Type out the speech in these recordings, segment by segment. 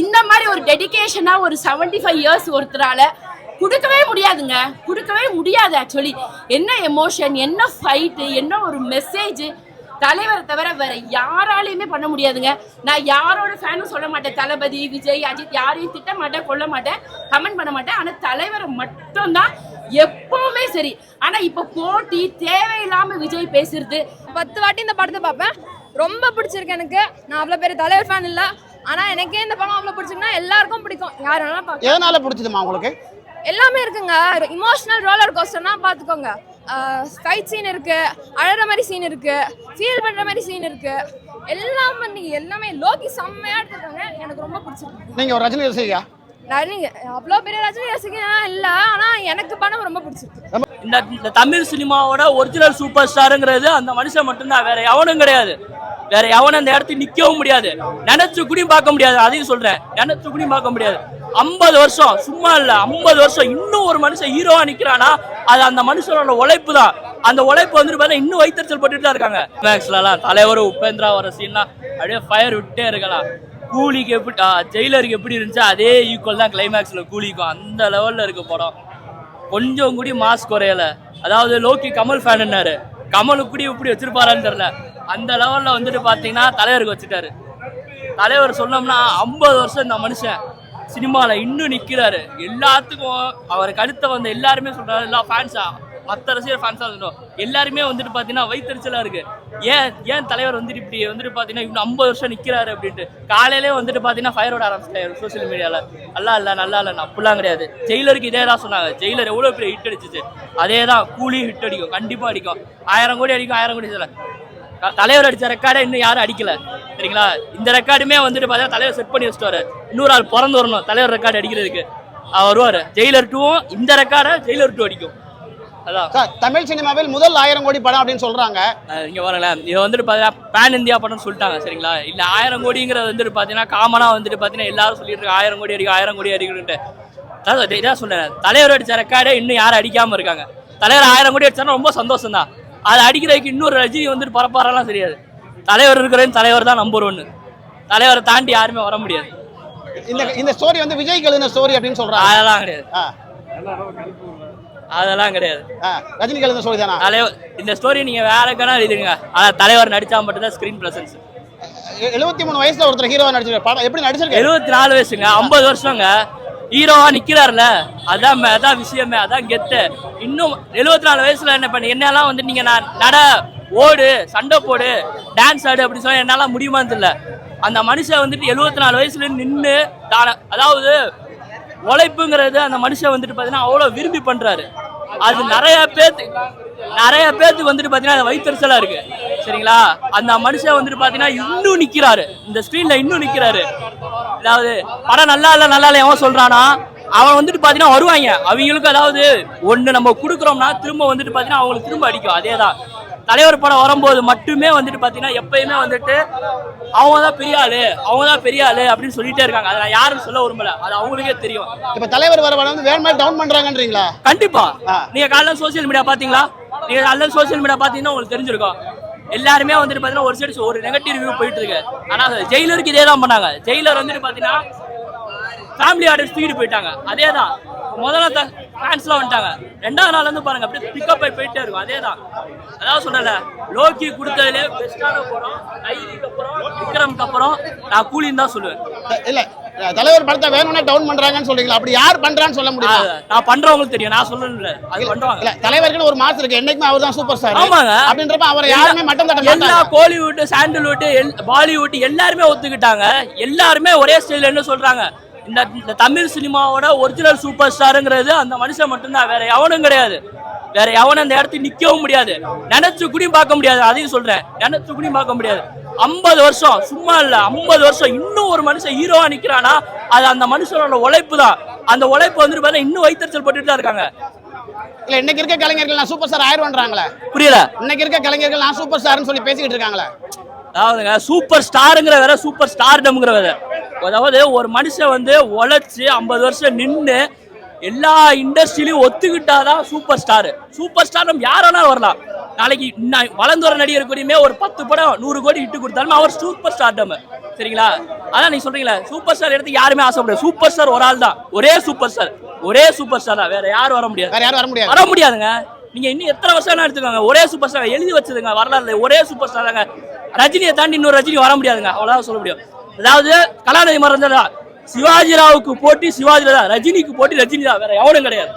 இந்த மாதிரி ஒரு டெடிக்கேஷனாக ஒரு 75 ஃபைவ் இயர்ஸ் ஒருத்தரால கொடுக்கவே முடியாதுங்க. கொடுக்கவே முடியாது ஆக்சுவலி என்ன எமோஷன் என்ன ஃபைட்டு என்ன ஒரு மெசேஜ் தலைவரை தவிர வேற யாராலையுமே பண்ண முடியாதுங்க. நான் யாரோட ஃபேனும் சொல்ல மாட்டேன். தளபதி விஜய் அஜித் யாரையும் திட்ட மாட்டேன் கொல்ல மாட்டேன் கமெண்ட் பண்ண மாட்டேன். ஆனால் தலைவரை மட்டும்தான் எப்பவுமே சரி. ஆனா இப்ப போட்டி தேவையில்லாம விஜய் பேசுறது. பத்து வாட்டி இந்த படத்தை பார்ப்பேன். ரொம்ப பிடிச்சிருக்கு எனக்கு. நான் அவ்வளோ பெரிய தலைவர் ஃபேன் இல்லை. ஆனால் எனக்கே இந்த படம் அவ்வளோ பிடிச்சிருக்குன்னா எல்லாருக்கும் பிடிக்கும். யார் வேணாலும் பார்க்கலாம். எதனால பிடிச்சதுமா உங்களுக்கு? எல்லாமே இருக்குங்க. இமோஷனல் ரோலர் கோஸ்டர்னா பார்த்துக்கோங்க ஃபைட் சீன் இருக்கு அழற மாதிரி சீன் இருக்கு ஃபீல் பண்ற மாதிரி சீன் இருக்கு. எல்லாம் பண்ணி எல்லாமே லோகி செம்மையா எடுத்துருக்காங்க. எனக்கு ரொம்ப பிடிச்சிருக்கு. நீங்க ஒரு ரஜினி ரசிகா நிறைய அவ்வளோ பெரிய ரஜினி ரசிகனா இல்லை ஆனால் எனக்கு படம் ரொம்ப பிடிச்சிருக்கு. இந்த இந்த தமிழ் சினிமாவோட ஒரிஜினல் சூப்பர் ஸ்டாருங்கிறது அந்த மனுஷன் மட்டும்தான். வேற எவனும் கிடையாது. வேற எவனும் அந்த இடத்துக்கு நிக்கவும் முடியாது. நினைச்சு குடியும் பார்க்க முடியாது. அதையும் சொல்றேன். நினைச்சு குடியும் பார்க்க முடியாது. ஐம்பது வருஷம் சும்மா இல்லை. ஐம்பது வருஷம் இன்னும் ஒரு மனுஷன் ஹீரோவா நிக்கிறானா அது அந்த மனுஷனோட உழைப்பு தான். அந்த உழைப்பு வந்துட்டு பார்த்தா இன்னும் வைத்தறிச்சல் பட்டுட்டு தான் இருக்காங்க. மேக்ஸ்லாம் தலைவர் உபேந்திரா வர சீன்லாம் அப்படியே ஃபயர் விட்டே இருக்கலாம். கூலிக்கு எப்படி ஜெயிலருக்கு எப்படி இருந்துச்சு அதே ஈக்குவல் தான் கிளைமேக்ஸ்ல கூலிக்கும். அந்த லெவல்ல இருக்க படம். கொஞ்சம் கூடி மாஸ் குறையல. அதாவது லோக்கி கமல் ஃபேனுன்னாரு கமலுக்கு கூடி இப்படி வச்சிருப்பாரான்னு தெரில அந்த லெவலில் வந்துட்டு பார்த்தீங்கன்னா தலைவருக்கு வச்சுட்டாரு. தலைவர் சொன்னோம்னா ஐம்பது வருஷம் இந்த மனுஷன். சினிமாவில் இன்னும் நிற்கிறாரு எல்லாத்துக்கும் அவருக்கு அடுத்த வந்த எல்லாருமே சொல்கிறாரு எல்லா ஃபேன்ஸாக மற்ற அரசியல் ஃபேன்ஸாக இருந்தோம் எல்லாருமே வந்துட்டு பார்த்தீங்கன்னா வயிற்றுச்சலாக இருக்கு. ஏன் ஏன் தலைவர் வந்துட்டு இப்படி வந்துட்டு பார்த்தீங்கன்னா இன்னும் ஐம்பது வருஷம் நிற்கிறாரு அப்படின்ட்டு. காலையிலே வந்துட்டு பார்த்தீங்கன்னா ஃபயர் விட ஆரம்பிச்சிட்டாரு சோஷியல் மீடியாவில் நல்லா இல்லை நல்லா இல்லை அப்படிலாம் கிடையாது. ஜெயிலருக்கு இதே தான் சொன்னாங்க. ஜெயிலர் எவ்வளோ பெரிய ஹிட் அடிச்சிச்சு. அதே தான் கூலி ஹிட் அடிக்கும் கண்டிப்பாக அடிக்கும். ஆயிரம் கோடி அடிக்கும் ஆயிரம் கோடி சொல்ல தலைவர் அடித்த ரெக்கார்டை இன்னும் யாரும் அடிக்கலை. சரிங்களா? இந்த ரெக்கார்டுமே வந்துட்டு பார்த்தீங்கன்னா தலைவர் செட் பண்ணி வச்சுட்டு இன்னொரு ஆள் பிறந்து வரணும் தலைவர் ரெக்கார்டு அடிக்கிறதுக்கு. அவர் வருவார். ஜெயிலர் டூவும் இந்த ரெக்கார்டை ஜெயிலர் டூ அடிக்கும். அதான். தமிழ் சினிமாவில் முதல் ஆயிரம் கோடி படம் அப்படின்னு சொல்றாங்க. இங்க பாருங்களேன் இது வந்துட்டு பார்த்தீங்கன்னா பேன் இந்தியா படம்னு சொல்லிட்டாங்க சரிங்களா? இல்ல ஆயிரம் கோடிங்கிறது வந்துட்டு பார்த்தீங்கன்னா காமனா வந்துட்டு பார்த்தீங்கன்னா எல்லாரும் சொல்லிட்டு இருக்காங்க. ஆயிரம் கோடி அடிக்கும் ஆயிரம் கோடி அடிக்கணுன்ட்டு அதான் இதான் சொல்றேன். தலைவர் அடிச்ச ரெக்கார்டே இன்னும் யாரும் அடிக்காம இருக்காங்க. தலைவர் ஆயிரம் கோடி அடிச்சாலும் ரொம்ப சந்தோஷம் தான் அதை அடிக்கிறதுக்கு இன்னொரு ரஜினி வந்துட்டு பரப்பாரெல்லாம் தெரியாது. தலைவர் இருக்கிறேன் தலைவர் தான் நம்பர் ஒன்று தலைவரை தாண்டி யாருமே வர முடியாது. இந்த இந்த ஸ்டோரி வந்து விஜய் எழுதின ஸ்டோரி அப்படின்னு சொல்றாங்க. அதெல்லாம் கிடையாது. அதெல்லாம் கிடையாது. எழுதின ஸ்டோரி தானா? தலைவர் இந்த ஸ்டோரி நீங்க வேற கணா எழுதுங்க ஆனா தலைவர் நடிச்சா மட்டும்தான் ஸ்கிரீன் பிரசன்ஸ் எழுபத்தி மூணு வயசுல ஒருத்தர் ஹீரோவா நடிச்சிருக்காரு. படம் எப்படி நடிச்சிருக்காரு? எழுபத்தி நாலு வயசுங்க ஐம்பது வருஷங்க. ஹீரோவா நிக்கிறாருல. அதான் மே- அதான் விஷயமே அதான் கெத்து இன்னும் எழுபத்தி நாலு வயசுல என்ன பண்ணி என்னெல்லாம் வந்து நீங்க நான் நட ஓடு சண்டை போடு டான்ஸ் ஆடு அப்படி சொன்னா என்னால முடியுமான்னு தெரியல. அந்த மனுஷன் வந்துட்டு எழுபத்தி நாலு வயசுல நின்று தான அதாவது உழைப்புங்கிறது அந்த மனுஷன் வந்துட்டு பார்த்தீங்கன்னா அவ்வளோ விரும்பி பண்றாரு. அது நிறைய பேர்த்து நிறைய பேர்த்துக்கு வந்துட்டு பார்த்தீங்கன்னா அது இருக்கு. சரிங்களா? அந்த மனுஷன் வந்துட்டு பார்த்தீங்கன்னா இன்னும் நிக்கிறாரு. இந்த ஸ்க்ரீனில் இன்னும் நிக்கிறாரு. அதாவது படம் நல்லா இல்லை நல்லா இல்லை எவன் சொல்றானா அவன் வந்துட்டு பார்த்தீங்கன்னா வருவாங்க. அவங்களுக்கு அதாவது ஒன்று நம்ம கொடுக்குறோம்னா திரும்ப வந்துட்டு பார்த்தீங்கன்னா அவங்களுக்கு திரும்ப அடிக்கும். அதே தான் தலைவர் படம் வரும்போது மட்டுமே வந்துட்டு பார்த்தீங்கன்னா எப்பயுமே வந்துட்டு அவங்க தான் பெரிய ஆளு அவங்க தான் பெரிய ஆளு அப்படின்னு சொல்லிட்டே இருக்காங்க. அதை நான் யாரும் சொல்ல விரும்பல. அது அவங்களுக்கே தெரியும். இப்ப தலைவர் வர வந்து வேணுமே டவுன் பண்றாங்கன்றீங்களா? கண்டிப்பா. ஆ. நீங்க காலைல சோஷியல் மீடியா பாத்தீங்களா? நீங்க காலைல சோஷியல் மீடியா பாத்தீங்கன்னா உங்களுக்கு தெரிஞ்சிருக்கும். எல்லாருமே வந்துட்டு பாத்தீங்கன்னா ஒரு சைடு ஒரு நெகட்டிவ் ரிவ்யூ போயிட்டு இருக்கு. ஆனா ஜெயிலருக்கு இதே தான் பண்ணாங்க. ஜெயிலர் வந்துட்டு பாத்தீங்கன்னா ஃபேமிலி ஆர்டர் தூக்கிட்டு போயிட்டாங்க. அதே தான் முதல்ல ஃபேன்ஸ்லாம் வந்துட்டாங்க. ரெண்டாவது நாள் வந்து பாருங்க அப்படியே பிக்கப் ஆகி போயிட்டே இருக்கும். அதே தான் அதாவது சொன்னல லோக்கி கொடுத்ததுலே பெஸ்டான படம் கைதிக்கு அப்புறம் விக்ரம்க்கு அப்புறம் நான் கூலின்னு தான் சொல்லுவேன். இல்ல தலைவர் படத்தை வேணும்னே டவுன் பண்றாங்கன்னு சொல்றீங்களா? அப்படி யார் பண்றான்னு சொல்ல முடியுமா? அது நான் பண்றவங்களுக்கு தெரியும். நான் சொல்லணும்ல அது பண்றாங்க தலைவருக்குன்னு ஒரு மாசம் இருக்கு. என்னைக்குமே அவர் தான் சூப்பர் ஸ்டார் ஆமாங்க. அப்படின்றப்ப அவரை யாருமே மட்டம் தட்ட எல்லா கோலிவுட் சாண்டல்வுட் பாலிவுட் எல்லாருமே ஒத்துக்கிட்டாங்க. எல்லாருமே ஒரே ஸ்டைல் என்ன சொல்றாங்க? இந்த தமிழ் சினிமாவோட ஒரிஜினல் சூப்பர் ஸ்டாருங்கிறது அந்த மனுஷன் மட்டும்தான். வேற எவனும் கிடையாது. வேற எவனும் அந்த இடத்துக்கு நிக்கவும் முடியாது. நினைச்சு குடியும் பார்க்க முடியாது. அதையும் சொல்றேன். நினைச்சு குடியும் பார்க்க முடியாது. ஐம்பது வருஷம் சும்மா இல்ல. ஐம்பது வருஷம் இன்னும் ஒரு மனுஷன் ஹீரோவா நிக்கிறானா? அது அந்த மனுஷனோட உழைப்பு தான். அந்த உழைப்பு வந்துட்டு பார்த்தா இன்னும் வைத்தறிச்சல் பட்டுட்டு தான் இருக்காங்க. இல்ல இன்னைக்கு இருக்க கலைஞர்கள் நான் சூப்பர் ஸ்டார் ஆயிடுவான்றாங்களே புரியல. இன்னைக்கு இருக்க கலைஞர்கள் நான் சூப்பர் ஸ்டார்னு சொல்லி பேசிக்கிட்டு இருக்காங்களே. அதாவதுங்க சூப்பர் ஸ்டாருங்கிற வேற சூப்பர் ஸ்டார்டம்ங்கிற வேற. அதாவது ஒரு மனுஷன் வந்து உழைச்சு ஐம்பது வருஷம் நின்று எல்லா இண்டஸ்ட்ரியிலையும் ஒத்துக்கிட்டாதான் சூப்பர் ஸ்டார் சூப்பர் ஸ்டார் நம்ம யார் வேணாலும் வரலாம். நாளைக்கு வளர்ந்து வர நடிகர் கூடயுமே ஒரு பத்து படம் நூறு கோடி இட்டு கொடுத்தாலும் அவர் சூப்பர் ஸ்டார் டம் சரிங்களா? அதான் நீங்க சொல்றீங்களா சூப்பர் ஸ்டார் எடுத்து யாருமே ஆசைப்படாது சூப்பர் ஸ்டார் ஒரு ஆள் தான். ஒரே சூப்பர் ஸ்டார் ஒரே சூப்பர் ஸ்டார் தான். வேற யாரும் வர முடியாது. வேற யாரும் வர முடியாது. வர முடியாதுங்க. நீங்க இன்னும் எத்தனை வருஷம் எடுத்துக்கோங்க. ஒரே சூப்பர் ஸ்டார் எழுதி வச்சதுங்க வரலாறுல. ஒரே சூப்பர் ஸ்டார் தாங்க. ரஜினியை தாண்டி இன்னொரு ரஜினி வர முடியாதுங்க. அவ்வளவுதான் சொல்ல முடியும். அதாவது கலாநிதி மறந்ததா சிவாஜி ராவுக்கு போட்டி சிவாஜி தான். ரஜினிக்கு போட்டி ரஜினி தான். வேற எவனும் கிடையாது.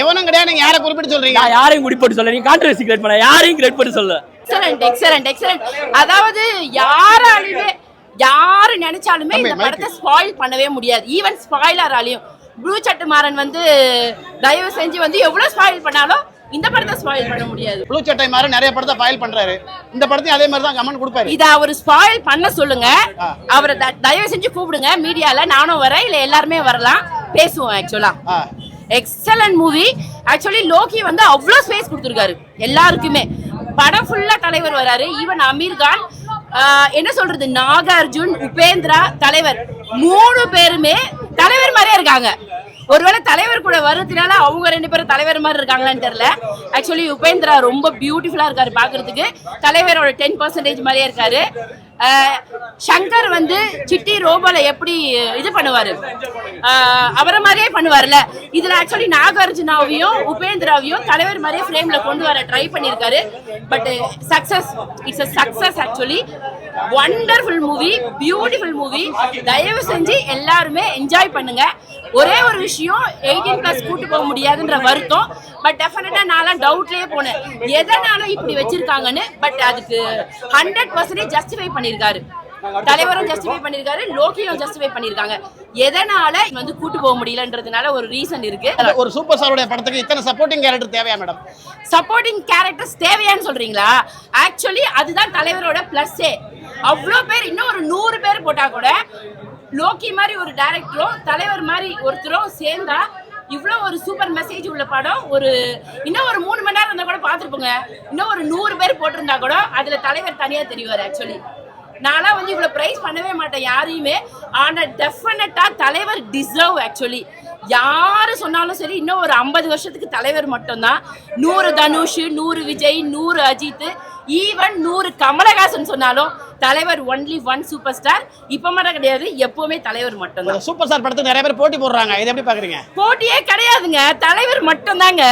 எவனும் கிடையாது. நீங்க யாரை குறிப்பிட்டு சொல்றீங்க? நான் யாரையும் குடிப்பட்டு சொல்ல நீங்க கான்ட்ரவர்சி கிரியேட் பண்ண. யாரையும் கிரியேட் பண்ணி சொல்ல எக்ஸலண்ட் எக்ஸலண்ட் எக்ஸலண்ட் அதாவது யாராலுமே யாரு நினைச்சாலுமே இந்த படத்தை ஸ்பாயில் பண்ணவே முடியாது. ஈவன் ஸ்பாயிலராலையும் ப்ளூ சட்டுமாறன் வந்து தயவு செஞ்சு வந்து எவ்வளவு ஸ்பாயில் பண்ணாலும் இந்த படத்தை ஸ்பாயில் பண்ண முடியாது. ப்ளூ சட்டை மாதிரி நிறைய படத்தை ஃபைல் பண்றாரு. இந்த படத்தையும் அதே மாதிரி தான் கமெண்ட் கொடுப்பாரு. இத அவர் ஸ்பாயில் பண்ண சொல்லுங்க. அவரை த- தயவு செஞ்சு கூப்பிடுங்க. மீடியால நானும் வரேன். இல்ல எல்லாருமே வரலாம். பேசுவோம் ஆக்சுவலா ஆ. எக்ஸலன்ட் மூவி ஆக்சுவலி லோகி வந்து அவ்வளோ ஸ்பேஸ் கொடுத்துருக்காரு. எல்லாருக்குமே. படம் ஃபுல்லா தலைவர் வராரு. ஈவன் அமீர் கான் ஆஹ், என்ன சொல்றது? நாகார்ஜுன் உபேந்திரா தலைவர். மூணு பேருமே தலைவர் மாதிரியே இருக்காங்க. ஒருவேளை தலைவர் கூட வர்றதுனால அவங்க ரெண்டு பேரும் தலைவர் மாதிரி இருக்காங்களான்னு தெரியல. ஆக்சுவலி உபேந்திரா ரொம்ப பியூட்டிஃபுல்லா இருக்காரு பாக்குறதுக்கு தலைவரோட டென் பர்சன்டேஜ் மாதிரியே இருக்காரு. சங்கர் வந்து சிட்டி ரோபோல எப்படி இது பண்ணுவாரு? அவரை மாதிரியே பண்ணுவார்ல இதுல ஆக்சுவலி நாகார்ஜுனாவையும் உபேந்திராவையும் தலைவர் மாதிரியே ஃப்ரேம்ல கொண்டு வர ட்ரை பண்ணியிருக்காரு. But success it's a success actually wonderful movie beautiful movie தயவு செஞ்சு எல்லாருமே என்ஜாய் பண்ணுங்க. ஒரே ஒரு விஷயம் எயிட்டீன் பிளஸ் கூட்டு போக முடியாதுன்ற வருத்தம். பட் டெஃபினட்டா நான்லாம் டவுட்லயே போனேன். எதனால இப்படி வச்சிருக்காங்கன்னு? பட் அதுக்கு ஹண்ட்ரட் பர்சன்டேஜ் ஜஸ்டிஃபை பண்ணியிருக்காரு தலைவரும் ஜஸ்டிஃபை பண்ணியிருக்காரு லோக்கியும் ஜஸ்டிஃபை பண்ணியிருக்காங்க எதனால வந்து கூட்டு போக முடியலன்றதுனால ஒரு ரீசன் இருக்கு. ஒரு சூப்பர் ஸ்டாரோட படத்துக்கு இத்தனை சப்போர்ட்டிங் கேரக்டர் தேவையா மேடம் சப்போர்ட்டிங் கேரக்டர்ஸ் தேவையான்னு சொல்றீங்களா? ஆக்சுவலி அதுதான் தலைவரோட பிளஸ்ஸே அவ்வளோ பேர் இன்னும் ஒரு நூறு பேர் போட்டால் கூட லோக்கி மாதிரி ஒரு டைரக்டரும் தலைவர் மாதிரி ஒருத்தரும் சேர்ந்தா இவ்வளோ ஒரு சூப்பர் மெசேஜ் உள்ள படம். ஒரு இன்னும் ஒரு மூணு மணி நேரம் இருந்தால் கூட பார்த்துருப்போங்க. இன்னும் ஒரு நூறு பேர் போட்டிருந்தா கூட அதில் தலைவர் தனியாக தெரிவார் ஆக்சுவலி நான்லாம் வந்து இவ்வளோ ப்ரைஸ் பண்ணவே மாட்டேன் யாரையுமே. ஆனால் டெஃபினட்டாக தலைவர் டிசர்வ் ஆக்சுவலி யார் சொன்னாலும் சரி இன்னும் ஒரு ஐம்பது வருஷத்துக்கு தலைவர் மட்டும்தான். நூறு தனுஷ் நூறு விஜய் நூறு அஜித் ஈவன் நூறு கமலஹாசன் சொன்னாலும் தலைவர் ஒன்லி ஒன் சூப்பர் ஸ்டார் இப்போ மட்டும் கிடையாது எப்பவுமே தலைவர் மட்டும்தான். சூப்பர் ஸ்டார் படத்துக்கு நிறைய பேர் போட்டி போடுறாங்க. இதை எப்படி பாக்குறீங்க? போட்டியே கிடையாதுங்க. தலைவர் மட்டும்தாங்க.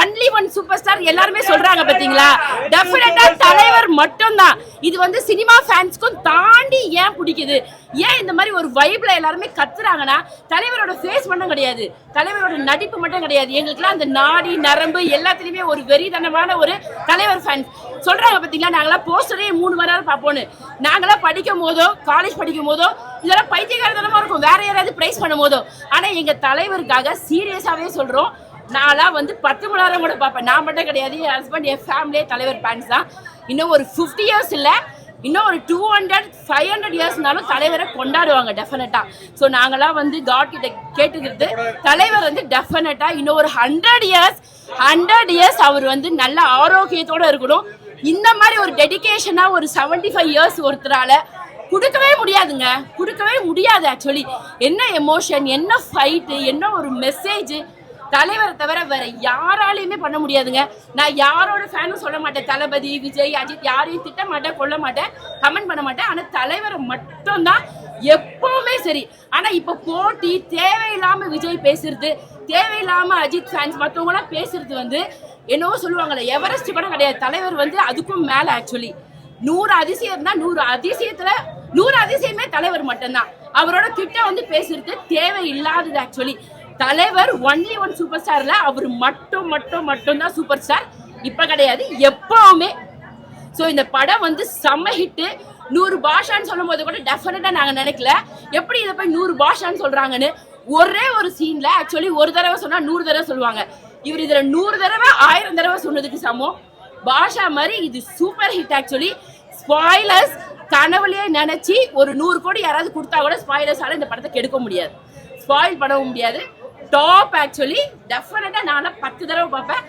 ஒன்லி ஒன் சூப்பர் ஸ்டார் எல்லாருமே சொல்றாங்க பாத்தீங்களா? டெஃபினட்டா தலைவர் மட்டும்தான். இது வந்து சினிமா ஃபேன்ஸ்க்கும் தாண்டி ஏன் பிடிக்குது? ஏன் இந்த மாதிரி ஒரு வைப்ல எல்லாருமே கத்துறாங்கன்னா தலைவரோட ஃபேஸ் மட்டும் கிடையாது. தலைவரோட நடிப்பு மட்டும் கிடையாது. எங்களுக்குலாம் அந்த நாடி நரம்பு எல்லாத்துலயுமே ஒரு வெறித்தனமான ஒரு தலைவர் ஃபேன்ஸ் சொல்றாங்க பாத்தீங்களா? நாங்களாம் போஸ்டரே மூணு மணி நேரம் பார்ப்போன்னு நாங்களாம் படிக்கும் போதோ காலேஜ் படிக்கும் போதோ இதெல்லாம் பைத்தியகாரத்தனமா இருக்கும். வேற யாராவது பிரைஸ் பண்ணும் போதோ ஆனா எங்க தலைவருக்காக சீரியஸாவே சொல்றோம். நான்லாம் வந்து பத்து மணி நேரம் கூட பார்ப்பேன். நான் மட்டும் கிடையாது. என் ஹஸ்பண்ட் என் ஃபேமிலியே தலைவர் ஃபேன்ஸ் தான். இன்னும் ஒரு ஃபிஃப்டி இயர்ஸ் இல்லை. இன்னும் ஒரு டூ ஹண்ட்ரட் ஃபைவ் ஹண்ட்ரட் இயர்ஸ்னாலும் தலைவரை கொண்டாடுவாங்க டெஃபினட்டா ஸோ நாங்களாம் வந்து காட் கிட்ட கேட்டுக்கிறது தலைவர் வந்து டெஃபினட்டா இன்னும் ஒரு ஹண்ட்ரட் இயர்ஸ் ஹண்ட்ரட் இயர்ஸ் அவர் வந்து நல்ல ஆரோக்கியத்தோட இருக்கணும். இந்த மாதிரி ஒரு டெடிகேஷனா ஒரு செவன்டி ஃபைவ் இயர்ஸ் ஒருத்தரால கொடுக்கவே முடியாதுங்க. கொடுக்கவே முடியாது ஆக்சுவலி என்ன எமோஷன் என்ன ஃபைட்டு என்ன ஒரு மெசேஜ் தலைவரை தவிர வேற யாராலையுமே பண்ண முடியாதுங்க. நான் யாரோட ஃபேனும் சொல்ல மாட்டேன். தளபதி விஜய் அஜித் யாரையும் திட்ட மாட்டேன் கொல்ல மாட்டேன் கமெண்ட் பண்ண மாட்டேன். ஆனால் தலைவரை மட்டும்தான் எப்பவுமே சரி. ஆனால் இப்போ போட்டி தேவையில்லாமல் விஜய் பேசுறது தேவையில்லாமல் அஜித் ஃபேன்ஸ் மற்றவங்களாம் பேசுறது வந்து என்னவோ சொல்லுவாங்கல்ல எவரெஸ்ட் கூட கிடையாது. தலைவர் வந்து அதுக்கும் மேலே ஆக்சுவலி நூறு அதிசயம் நூறு அதிசயத்துல நூறு அதிசயமே தலைவர் மட்டும்தான். அவரோட கிட்ட வந்து பேசுறது தேவையில்லாதது ஆக்சுவலி தலைவர் ஒன்லி ஒன் சூப்பர் ஸ்டார்ல அவர் மட்டும் மட்டும் மட்டும்தான் சூப்பர் ஸ்டார் இப்ப கிடையாது எப்பவுமே. ஸோ இந்த படம் வந்து செம்ம ஹிட்டு நூறு பாஷான்னு சொல்லும் போது கூட டெஃபினட்டா நாங்க நினைக்கல. எப்படி இதை போய் நூறு பாஷான்னு சொல்றாங்கன்னு ஒரே ஒரு சீன்ல ஆக்சுவலி ஒரு தடவை சொன்னா நூறு தடவை சொல்லுவாங்க. இவர் இதுல நூறு தடவை ஆயிரம் தடவை சொன்னதுக்கு சமம். பாஷா மாதிரி இது சூப்பர் ஹிட் ஆக்சுவலி ஸ்பாய்லர்ஸ் கனவுலயே நினைச்சு ஒரு நூறு கோடி யாராவது கொடுத்தா கூட ஸ்பாய்லர்ஸால இந்த படத்தை கெடுக்க முடியாது. ஸ்பாயில் பண்ணவும் முடியாது. டாப் ஆக்சுவலி டெஃபினட்டா நான் பத்து தடவை பார்ப்பேன்.